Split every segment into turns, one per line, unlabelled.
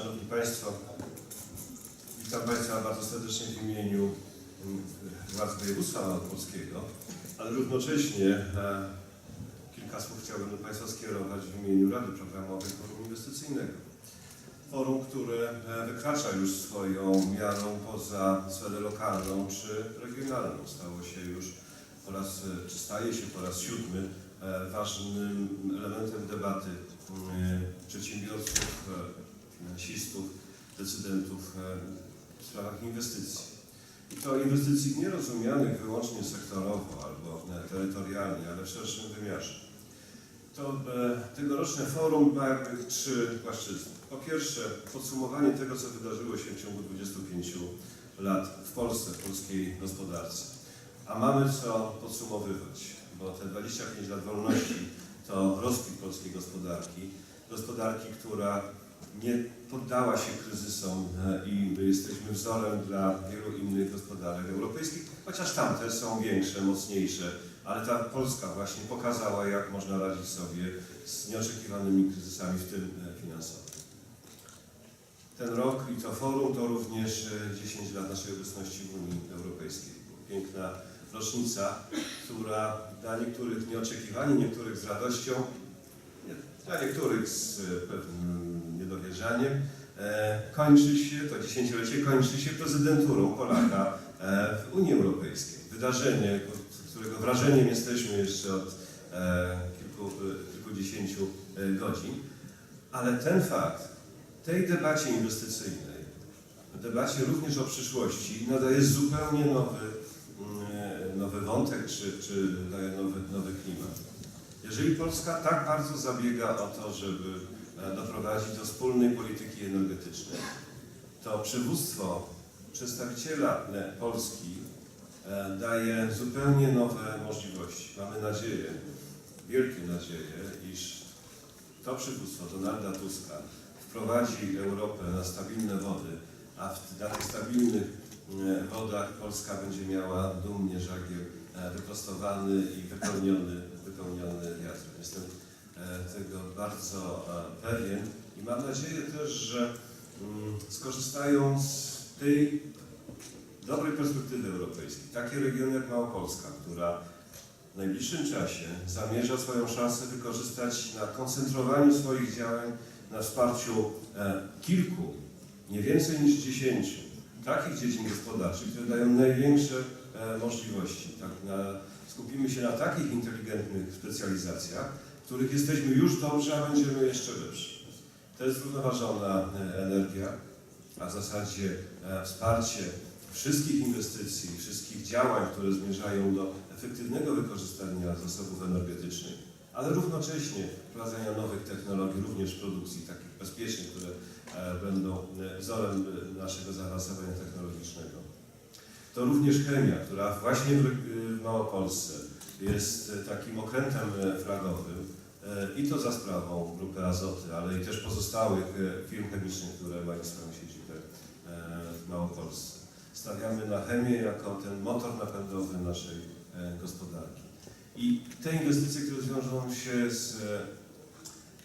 Szanowni Państwo, witam Państwa bardzo serdecznie w imieniu mm, władz województwa małopolskiego, ale równocześnie e, kilka słów chciałbym do Państwa skierować w imieniu Rady Programowej Forum Inwestycyjnego. Forum, które e, wykracza już swoją miarą poza sferę lokalną czy regionalną. Stało się już po raz, e, czy staje się po raz siódmy ważnym elementem debaty mm, przedsiębiorców, finansistów, decydentów e, w sprawach inwestycji. I to inwestycji nie rozumianych wyłącznie sektorowo albo e, terytorialnie, ale w szerszym wymiarze. To e, tegoroczne forum ma jakby trzy płaszczyzny. Po pierwsze, podsumowanie tego, co wydarzyło się w ciągu 25 lat w Polsce, w polskiej gospodarce. A mamy co podsumowywać, bo te 25 lat wolności to rozkwit polskiej gospodarki. Gospodarki, która nie poddała się kryzysom e, i my jesteśmy wzorem dla wielu innych gospodarek europejskich, chociaż tamte są większe, mocniejsze, ale ta Polska właśnie pokazała, jak można radzić sobie z nieoczekiwanymi kryzysami, w tym e, finansowym. Ten rok i to forum to również e, 10 lat naszej obecności w Unii Europejskiej. Piękna rocznica, która dla niektórych nieoczekiwanie, niektórych z radością, dla niektórych z e, pewnym niedowierzaniem, e, kończy się, to dziesięciolecie kończy się prezydenturą Polaka e, w Unii Europejskiej. Wydarzenie, którego wrażeniem jesteśmy jeszcze od kilku, kilkudziesięciu godzin, ale ten fakt tej debacie inwestycyjnej, debacie również o przyszłości, nadaje zupełnie nowy, mm, nowy wątek, czy, czy daje nowy, nowy klimat. Jeżeli Polska tak bardzo zabiega o to, żeby e, doprowadzić do wspólnej polityki energetycznej, to przywództwo przedstawiciela e, Polski e, daje zupełnie nowe możliwości. Mamy nadzieję, wielkie nadzieję, iż to przywództwo Donalda Tuska wprowadzi Europę na stabilne wody, a w, tych stabilnych wodach Polska będzie miała dumnie żagiel e, wyprostowany i wypełniony, wypełniony wiatrem. Jestem e, tego bardzo e, pewien i mam nadzieję też, że mm, skorzystają z tej dobrej perspektywy europejskiej. Takie regiony jak Małopolska, która w najbliższym czasie zamierza swoją szansę wykorzystać na koncentrowaniu swoich działań na wsparciu kilku, nie więcej niż dziesięciu, takich dziedzin gospodarczych, które dają największe e, możliwości. Tak, na, skupimy się na takich inteligentnych specjalizacjach, w których jesteśmy już dobrzy, a będziemy jeszcze lepsi. To jest zrównoważona e, energia, a w zasadzie e, wsparcie wszystkich inwestycji, wszystkich działań, które zmierzają do efektywnego wykorzystania zasobów energetycznych, ale równocześnie wprowadzania nowych technologii, również w produkcji takich bezpiecznych, będą e, wzorem e, naszego zaawansowania technologicznego. To również chemia, która właśnie w, Małopolsce jest e, takim okrętem e, flagowym e, i to za sprawą grupy Azoty, ale i też pozostałych e, firm chemicznych, które mają swoją siedzibę e, w Małopolsce. Stawiamy na chemię jako ten motor napędowy naszej e, gospodarki. I te inwestycje, które wiążą się z, e,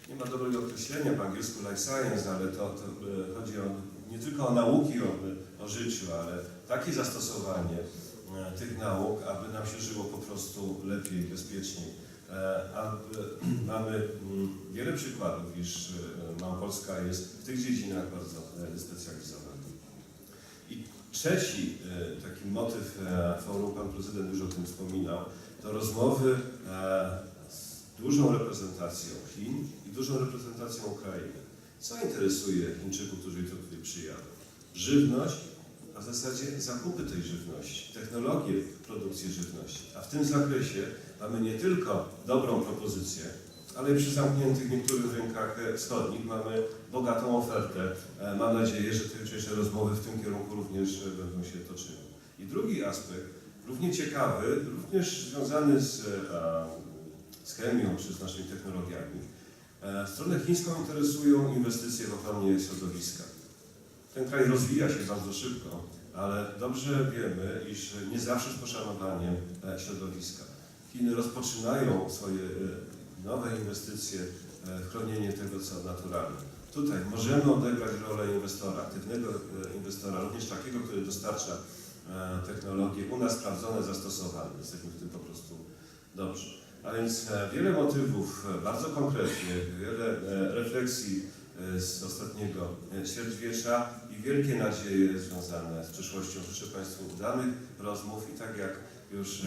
nie ma dobrego określenia po angielsku life science, ale to, to e, chodzi o, nie tylko o nauki o, o życiu, ale takie zastosowanie e, tych nauk, aby nam się żyło po prostu lepiej, bezpieczniej. E, A e, mamy mm, wiele przykładów, iż Małopolska jest w tych dziedzinach bardzo wyspecjalizowana. I trzeci taki motyw forum, pan prezydent już o tym wspominał, to rozmowy dużą reprezentacją Chin i dużą reprezentacją Ukrainy. Co interesuje Chińczyków, którzy jutro tutaj przyjadą? Żywność, a w zasadzie zakupy tej żywności, technologie produkcji żywności. A w tym zakresie mamy nie tylko dobrą propozycję, ale przy zamkniętych niektórych rynkach wschodnich mamy bogatą ofertę. E, Mam nadzieję, że te jutrzejsze rozmowy w tym kierunku również będą się toczyły. I drugi aspekt, równie ciekawy, również związany z, e, z chemią czy z naszymi technologiami. E, Stronę chińską interesują inwestycje w ochronie środowiska. Ten kraj rozwija się bardzo szybko, ale dobrze wiemy, iż nie zawsze z poszanowaniem e, środowiska. Chiny rozpoczynają swoje e, nowe inwestycje w chronienie tego, co naturalne. tutaj możemy odegrać rolę inwestora, aktywnego inwestora, również takiego, który dostarcza technologie u nas sprawdzone, zastosowane. Jesteśmy w tym po prostu dobrzy. A więc e, wiele motywów, e, bardzo konkretnie, wiele e, refleksji z ostatniego ćwierćwiecza i wielkie nadzieje związane z przyszłością. Życzę Państwu udanych rozmów i tak jak już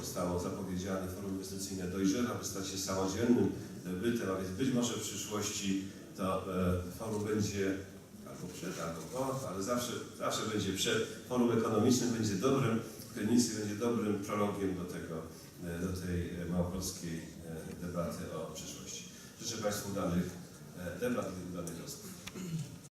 zostało zapowiedziane, forum inwestycyjne dojrzewa, by stać się samodzielnym bytem, a więc być może w przyszłości to forum będzie albo przed, albo po, ale zawsze, zawsze będzie przed. Forum ekonomicznym będzie dobrym, w będzie dobrym prologiem do tego, do tej e, małopolskiej e, debaty o przyszłości. Życzę Państwu udanych e, debat i udanych rozmów.